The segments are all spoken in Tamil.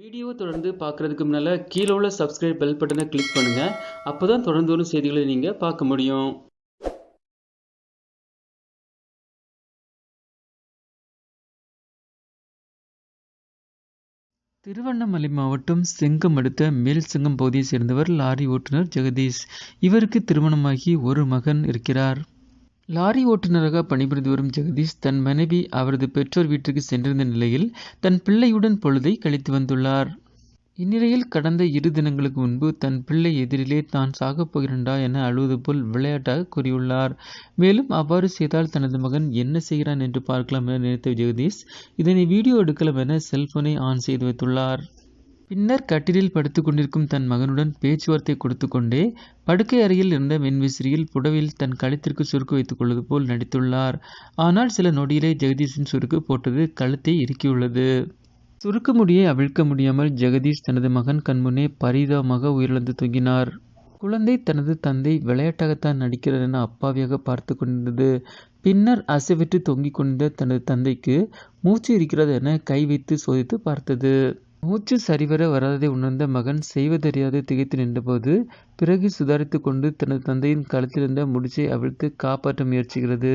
வீடியோ தொடர்ந்து பார்க்குறதுக்கு முன்னால் கீழே உள்ள சப்ஸ்கிரைப் பெல் பட்டனை கிளிக் பண்ணுங்கள் அப்போ தான் தொடர்ந்து வரும் செய்திகளை நீங்கள் பார்க்க முடியும். திருவண்ணாமலை மாவட்டம் செங்கம் அடுத்த மேல் செங்கம் பகுதியை சேர்ந்தவர் லாரி ஓட்டுநர் ஜெகதீஷ். இவருக்கு திருமணமாகி ஒரு மகன் இருக்கிறார். லாரி ஓட்டுநராக பணிபுரிந்து வரும் ஜெகதீஷ் தன் மனைவி அவரது பெற்றோர் வீட்டிற்கு சென்றிருந்த நிலையில் தன் பிள்ளையுடன் பொழுதை கழித்து வந்துள்ளார். இந்நிலையில் கடந்த இரு தினங்களுக்கு முன்பு தன் பிள்ளை எதிரிலே தான் சாகப் போகிறேன்டா என அழுவது போல் விளையாட்டாக கூறியுள்ளார். மேலும் அவ்வாறு செய்தால் தனது மகன் என்ன செய்கிறான் என்று பார்க்கலாம் என நினைத்த ஜெகதீஷ் இதனை வீடியோ எடுக்கலாம் என செல்போனை ஆன் செய்து வைத்துள்ளார். பின்னர் கட்டிலில் படுத்து கொண்டிருக்கும் தன் மகனுடன் பேச்சுவார்த்தை கொடுத்து கொண்டே படுக்கை அறையில் இருந்த மின்விசிறியில் புடவையில் தன் கழுத்திற்கு சுருக்கு வைத்துக் கொள்வது போல் நடித்துள்ளார். ஆனால் சில நொடியிலே ஜெகதீஷின் சுருக்கு போட்டது கழுத்தை இறுக்கியுள்ளது. சுருக்க முடியை அவிழ்க்க முடியாமல் ஜெகதீஷ் தனது மகன் கண்முன்னே பரிதாபமாக உயிரிழந்து தூங்கினார். குழந்தை தனது தந்தை விளையாட்டாகத்தான் நடிக்கிறார் என அப்பாவியாக பார்த்து கொண்டிருந்தது. பின்னர் அசைவிட்டு தொங்கிக் கொண்டிருந்த தனது தந்தைக்கு மூச்சு இருக்கிறது என கை வைத்து சோதித்து பார்த்தது. மூச்சு சரிவர வராததை உணர்ந்த மகன் செய்வதறியாது திகைத்து நின்றபோது பிறகு சுதாரித்து கொண்டு தனது தந்தையின் கழுத்திலிருந்த முடிச்சை அவிழ்த்து காப்பாற்ற முயற்சிக்கிறது.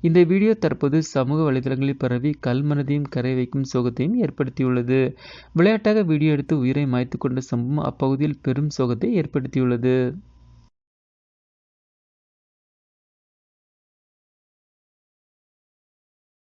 இந்த வீடியோ தற்போது சமூக வலைதளங்களில் பரவி கல்மனதையும் கரை வைக்கும் சோகத்தையும் ஏற்படுத்தியுள்ளது. விளையாட்டாக வீடியோ எடுத்து உயிரை மாய்த்து கொண்ட சம்பவம் அப்பகுதியில் பெரும் சோகத்தை ஏற்படுத்தியுள்ளது.